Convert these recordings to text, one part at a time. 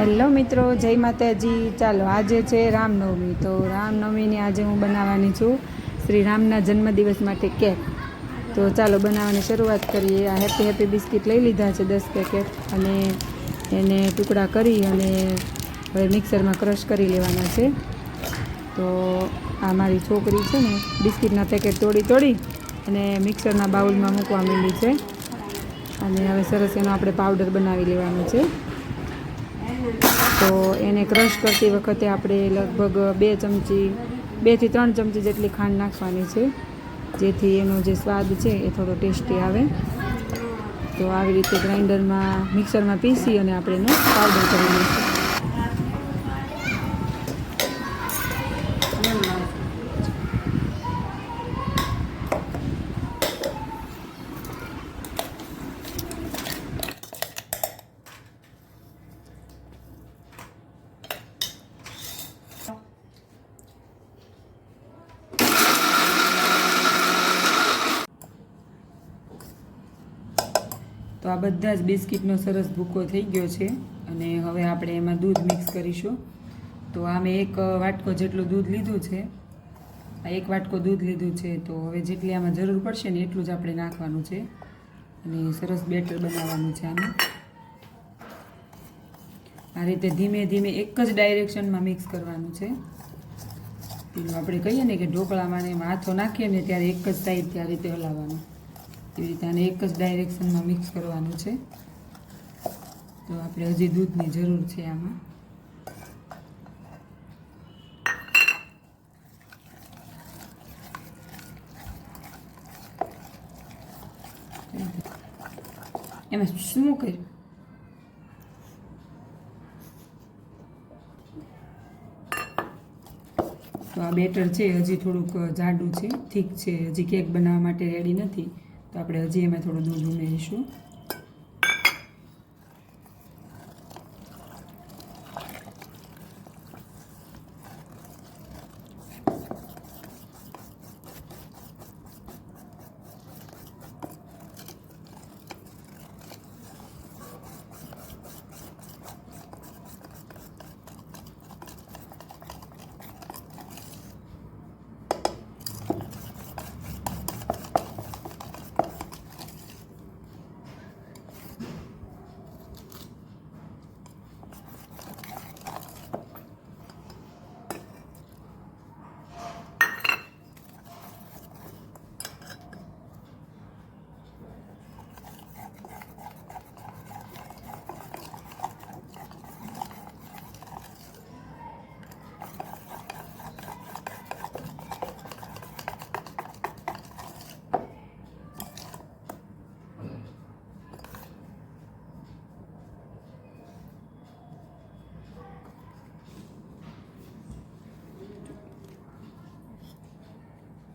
Hello મિત્રો, જય માતાજી. ચાલો, આજે છે રામનવમી. તો રામનવમીની આજે હું બનાવવાની છું શ્રી રામના જન્મદિવસ માટે કેક. તો ચાલો, બનાવવાની શરૂઆત કરીએ. આ હેપી હેપી બિસ્કિટ લઈ લીધા છે દસ પેકેટ અને એને ટુકડા કરી અને હવે મિક્સરમાં ક્રશ કરી લેવાના છે. તો આ મારી છોકરી છે ને, બિસ્કિટના પેકેટ તોડી તોડી અને મિક્સરના બાઉલમાં મૂકવા માંડી છે. અને હવે સરસ એનો આપણે પાવડર બનાવી લેવાનો છે. તો એને ક્રશ કરતી વખતે આપણે લગભગ બે ચમચી બેથી ત્રણ ચમચી જેટલી ખાંડ નાખવાની છે, જેથી એનો જે સ્વાદ છે એ થોડો ટેસ્ટી આવે. તો આવી રીતે ગ્રાઇન્ડરમાં, મિક્સરમાં પીસી અને આપણે એનો પાવડર કરી લઈશું. તો આ બધા જ બિસ્કિટનો સરસ ભૂકો થઈ ગયો છે અને હવે આપણે એમાં દૂધ મિક્સ કરીશું. તો આ મેં એક વાટકો જેટલું દૂધ લીધું છે, આ એક વાટકો દૂધ લીધું છે, તો હવે જેટલી આમાં જરૂર પડશે ને એટલું જ આપણે નાખવાનું છે. અને સરસ બેટર બનાવવાનું છે આને. આ રીતે ધીમે ધીમે એક જ ડાયરેક્શનમાં મિક્સ કરવાનું છે. પેલું આપણે કહીએ ને કે ઢોકળામાં ને હાથો નાખીએ ને ત્યારે એક જ સાઈડથી આ રીતે હલાવવાનું. એવી રીતે આને એક જ ડાયરેક્શનમાં મિક્સ કરવાનું છે. તો આપણે હજી દૂધની જરૂર છે આમાં. એમાં શું કર્યું? તો આ બેટર છે, હજી થોડુંક જાડું છે, ઠીક છે, હજી કેક બનાવવા માટે રેડી નથી. તો આપણે હજી એમાં થોડું દૂધ ઉમેરીશું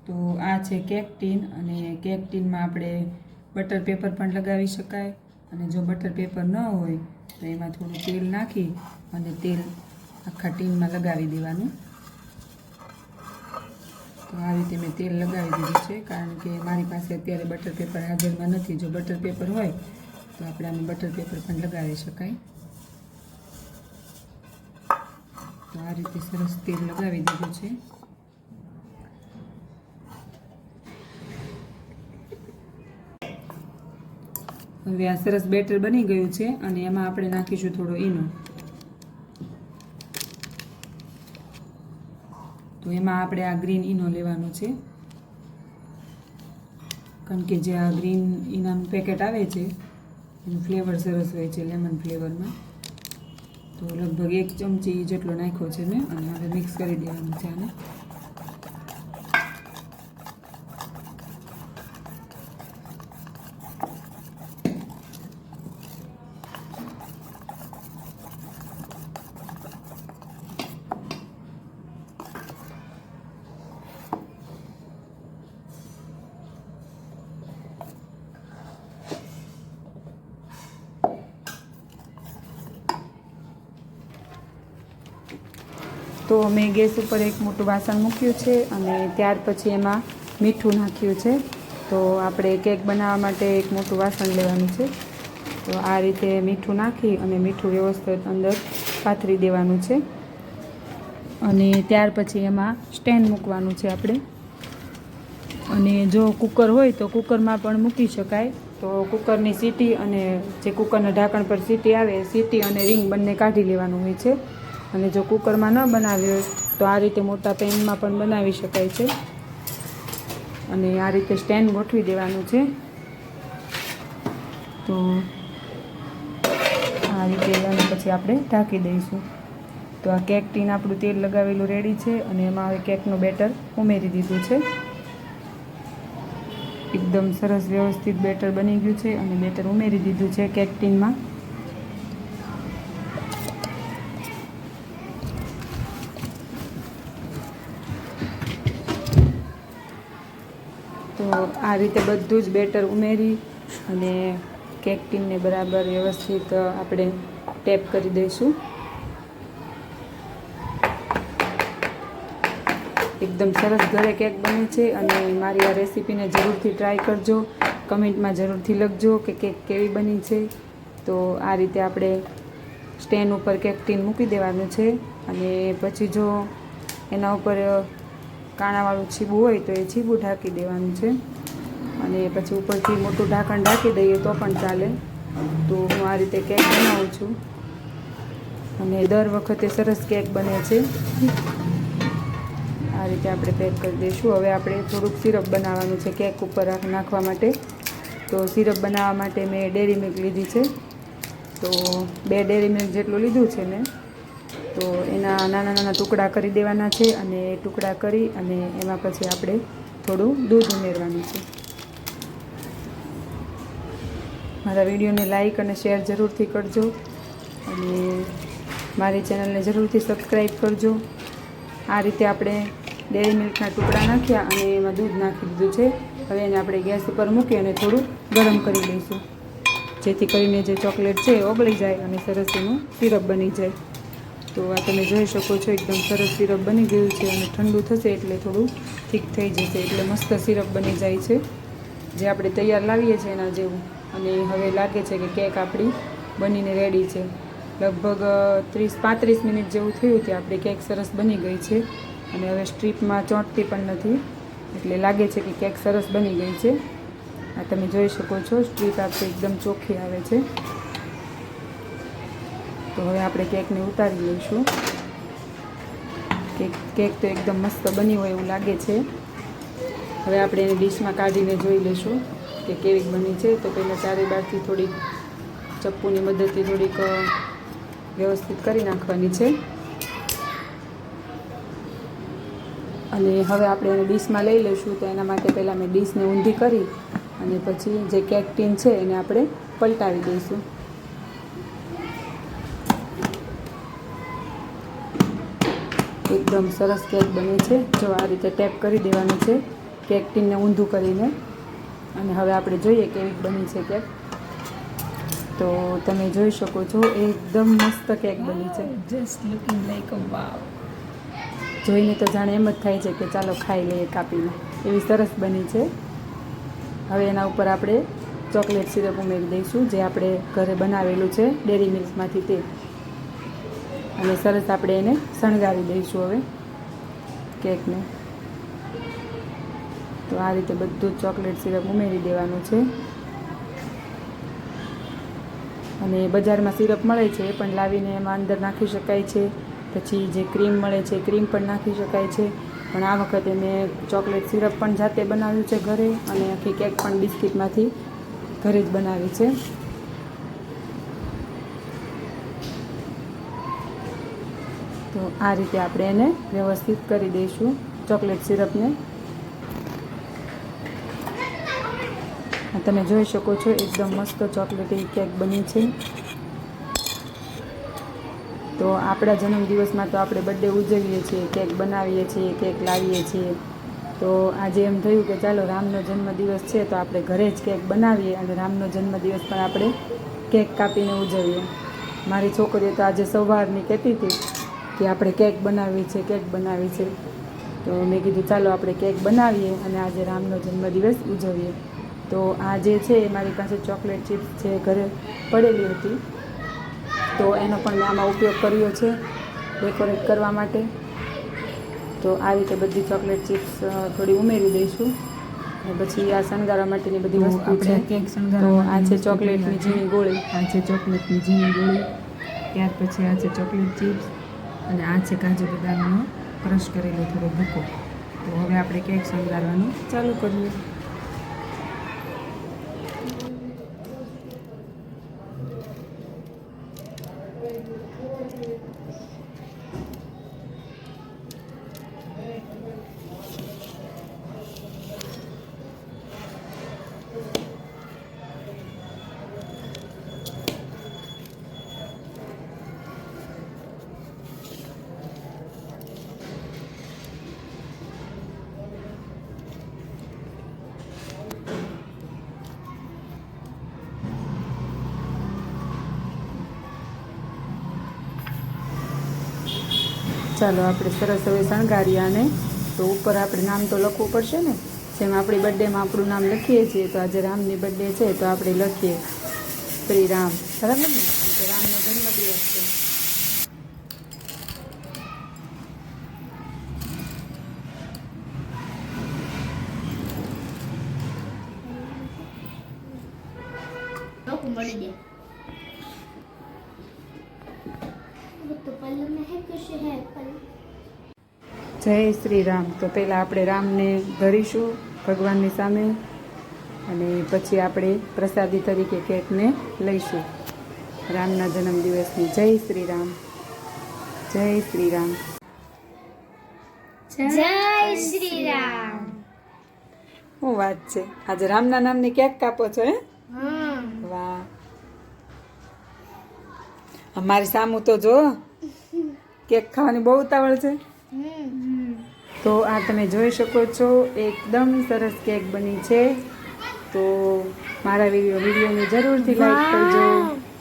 તો આ છે કેક ટીન અને કેક ટીનમાં આપણે બટર પેપર પણ લગાવી શકાય. અને જો બટર પેપર ન હોય, તો એમાં થોડું તેલ નાખી અને તેલ આખા ટીનમાં લગાવી દેવાનું. તો આ રીતે મેં તેલ લગાવી દીધું છે, કારણ કે મારી પાસે અત્યારે બટર પેપર હાજરમાં નથી. જો બટર પેપર હોય, તો આપણે આમાં બટર પેપર પણ લગાવી શકાય. તો આ રીતે સરસ તેલ લગાવી દીધું છે. હવે આ સરસ બેટર બની ગયું છે અને એમાં આપણે નાખીશું થોડો ઈનો. તો એમાં આપણે આ ગ્રીન ઈનો લેવાનો છે. કારણ કે જે આ ગ્રીન ઈનાનું પેકેટ આવે છે, એનું ફ્લેવર સરસ હોય છે, લેમન ફ્લેવરમાં. તો લગભગ એક ચમચી જેટલો નાખ્યો છે મેં અને હવે મિક્સ કરી દેવાનું છે આને. તો મેં ગેસ ઉપર એક મોટું વાસણ મૂક્યું છે અને ત્યાર પછી એમાં મીઠું નાખ્યું છે. તો આપણે કેક બનાવવા માટે એક મોટું વાસણ લેવાનું છે. તો આ રીતે મીઠું નાખી અને મીઠું વ્યવસ્થિત અંદર પાથરી દેવાનું છે. અને ત્યાર પછી એમાં સ્ટેન્ડ મૂકવાનું છે આપણે. અને જો કુકર હોય તો કુકરમાં પણ મૂકી શકાય. તો કુકરની સીટી અને જે કુકરના ઢાંકણ પર સીટી આવે, સીટી અને રિંગ બંને કાઢી લેવાનું હોય છે. અને જો કુકરમાં ન બનાવ્યો હોય તો આ રીતે મોટા પેનમાં પણ બનાવી શકાય છે. અને આ રીતે સ્ટેન્ડ ગોઠવી દેવાનું છે. તો આ રીતે અને પછી આપણે ઢાંકી દઈશું. તો આ કેક ટીન આપણું તેલ લગાવેલું રેડી છે અને એમાં હવે કેકનું બેટર ઉમેરી દીધું છે. એકદમ સરસ વ્યવસ્થિત બેટર બની ગયું છે અને બેટર ઉમેરી દીધું છે કેક ટીનમાં. આ રીતે બધું જ બેટર ઉમેરી અને કેક ટીનને બરાબર વ્યવસ્થિત આપણે ટેપ કરી દઈશું. એકદમ સરસ ઘરે કેક બને છે અને મારી આ રેસીપીને જરૂરથી ટ્રાય કરજો. કમેન્ટમાં જરૂરથી લખજો કે કેક કેવી બની છે. તો આ રીતે આપણે સ્ટેન્ડ ઉપર કેક ટીન મૂકી દેવાનું છે અને પછી જો એના ઉપર કાણાવાળું છીબું હોય તો એ છીબું ઢાંકી દેવાનું છે. અને પછી ઉપરથી મોટું ઢાંકણ ઢાંકી દઈએ તો પણ ચાલે. તો હું આ રીતે કેક બનાવું છું. અને દર વખતે સરસ કેક બને છે. આ રીતે આપણે પેક કરી દઈશું. હવે આપણે થોડુંક સિરપ બનાવવાનું છે કેક ઉપર નાખવા માટે. તો સિરપ બનાવવા માટે મેં ડેરી મિલ્ક લીધી છે. તો બે ડેરી મિલ્ક જેટલું લીધું છે મેં. તો એના નાના નાના ટુકડા કરી દેવાના છે અને એ ટુકડા કરી અને એમાં પછી આપણે થોડું દૂધ ઉમેરવાનું છે. મારા વિડીયોને લાઇક અને શેર જરૂરથી કરજો. અને મારી ચેનલને જરૂરથી સબસ્ક્રાઈબ કરજો. આ રીતે આપણે ડેરી મિલ્કના ટુકડા નાખ્યા અને એમાં દૂધ નાખી દીધું છે. હવે એને આપણે ગેસ ઉપર મૂકી અને થોડું ગરમ કરી લઈશું. જેથી કરીને જે ચોકલેટ છે એ ઓગળી જાય અને સરસ એનું સિરપ બની જાય. તો આ તમે જોઈ શકો છો, એકદમ સરસ સિરપ બની ગયું છે અને ઠંડુ થશે એટલે થોડું ઠીક થઈ જશે, એટલે મસ્ત સિરપ બની જાય છે. જે આપણે તૈયાર લાવીએ છીએ એના જેવું. અને હવે લાગે છે કે કેક આપણી બનીને રેડી છે. લગભગ ત્રીસ, પાંત્રીસ મિનિટ જેવું થયું કે આપણી કેક સરસ બની ગઈ છે. અને હવે સ્ટ્રીપમાં ચોંટતી પણ નથી. એટલે લાગે છે કે કેક સરસ બની ગઈ છે. આ તમે જોઈ શકો છો, સ્ટ્રીપ આપણી એકદમ ચોખ્ખી આવે છે. તો હવે આપણે કેકને ઉતારી લઈશું. કેક કેક તો એકદમ મસ્ત બની હોય એવું લાગે છે. હવે આપણે એને ડીશમાં કાઢીને જોઈ લઈશું. કે કેવી બની છે, તો પહેલાં ચારે બાજુથી થોડીક ચપ્પુની મદદથી થોડીક વ્યવસ્થિત કરી નાખવાની છે. અને હવે આપણે એને ડીશમાં લઈ લઈશું, તો એના માટે પહેલાં મેં ડીશને ઊંધી કરી અને પછી જે કેક ટીન છે એને આપણે પલટાવી દઈશું. એકદમ સરસ કેક બને છે. જો આ રીતે ટેપ કરી દેવાનું છે કેક ટીનને ઊંધું કરીને. અને હવે આપણે જોઈએ કેવી બની છે કેક. તો તમે જોઈ શકો છો એકદમ મસ્ત કેક બની છે. Just looking like a wow જોઈને તો જાણે એમ જ થાય છે કે ચાલો ખાઈ લઈએ કાપીને. એવી સરસ બની છે. હવે એના ઉપર આપણે ચોકલેટ સિરપ ઉમેરી દઈશું જે આપણે ઘરે બનાવેલું છે ડેરી મિલ્કમાંથી તે. અને સરસ આપણે એને શણગારી દઈશું હવે કેકને. તો આ રીતે બધું જ ચોકલેટ સિરપ ઉમેરી દેવાનું છે. અને બજારમાં સિરપ મળે છે, એ પણ લાવીને એમાં અંદર નાખી શકાય છે. પછી જે ક્રીમ મળે છે ક્રીમ પણ નાખી શકાય છે. પણ આ વખતે મેં ચોકલેટ સિરપ પણ જાતે બનાવ્યું છે ઘરે અને આખી કેક પણ બિસ્કિટમાંથી ઘરે જ બનાવી છે. તો આ રીતે આપણે એને વ્યવસ્થિત કરી દઈશું ચોકલેટ સિરપને. તમે જોઈ શકો છો, એકદમ મસ્ત ચોકલેટી કેક બની છે. તો આપણા જન્મદિવસમાં તો આપણે બર્થડે ઉજવીએ છીએ, કેક બનાવીએ છીએ, કેક લાવીએ છીએ. તો આજે એમ થયું કે ચાલો રામનો જન્મદિવસ છે, તો આપણે ઘરે જ કેક બનાવીએ અને રામનો જન્મદિવસ પણ આપણે કેક કાપીને ઉજવીએ. મારી છોકરીએ તો આજે સવારની કહેતી હતી કે આપણે કેક બનાવવી છે, કેક બનાવવી છે. તો મેં કીધું ચાલો આપણે કેક બનાવીએ અને આજે રામનો જન્મદિવસ ઉજવીએ. તો આ જે છે એ મારી પાસે ચોકલેટ ચિપ્સ છે ઘરે પડેલી હતી તો એનો પણ મેં આમાં ઉપયોગ કર્યો છે ડેકોરેટ કરવા માટે. તો આ રીતે બધી ચોકલેટ ચિપ્સ થોડી ઉમેરી દઈશું. અને પછી આ શણગારવા માટેની બધી વસ્તુ આપણે કેક શણગારવા આ છે ચોકલેટની ઝીણી ગોળી. આ છે ચોકલેટની ઝીણી ગોળી. ત્યાર પછી આ છે ચોકલેટ ચિપ્સ. અને આ છે કાજુ બદામનો ક્રશ કરેલો થોડો ભૂકો. તો હવે આપણે કેક શણગારવાનું ચાલુ કરીએ. ચાલો આપણે સરસ હવે શણગારીએ આને. તો ઉપર આપણે નામ તો લખવું પડશે ને? જેમ આપણી બર્થડેમાં આપણું નામ લખીએ છીએ, તો આજે રામની બર્થડે છે, તો આપણે લખીએ. શ્રી રામ. બરાબર ને? રામનો જન્મદિવસ છે. જય શ્રી રામ. તો પહેલાં આપણે રામને ધરીશું ભગવાનની સામે અને પછી આપણે પ્રસાદી તરીકે કેકને લઈશું. રામના જન્મદિવસની જય શ્રી રામ. જય શ્રી રામ. જય શ્રી રામ. શું વાત છે? આજે રામના નામની કેક કાપો છો હે? વાહ. અમારી સામું તો જો કેક ખાવાની બહુ ઉતાવળ છે? તો આ તમે જોઈ શકો છો એકદમ સરસ કેક બની છે. તો મારા વીડિયો વિડીયોને જરૂરથી લાઈક કરજો.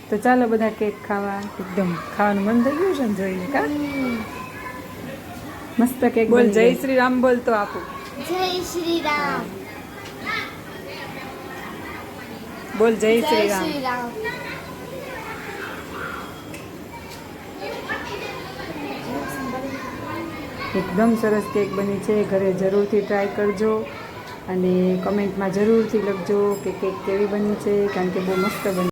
તો ચાલો બધા કેક ખાવા. એકદમ ખાવાનું મન થઈ ગયું છે ને જોઈને કા? મસ્ત કેક બોલ જય શ્રી રામ બોલ તો આપો. જય શ્રી રામ. બોલ જય શ્રી રામ. એકદમ સરસ કેક બની છે. ઘરે જરૂરથી ટ્રાય કરજો અને કમેન્ટમાં જરૂરથી લખજો કે કેક કેવી બની છે, કારણ કે બહુ મસ્ત બની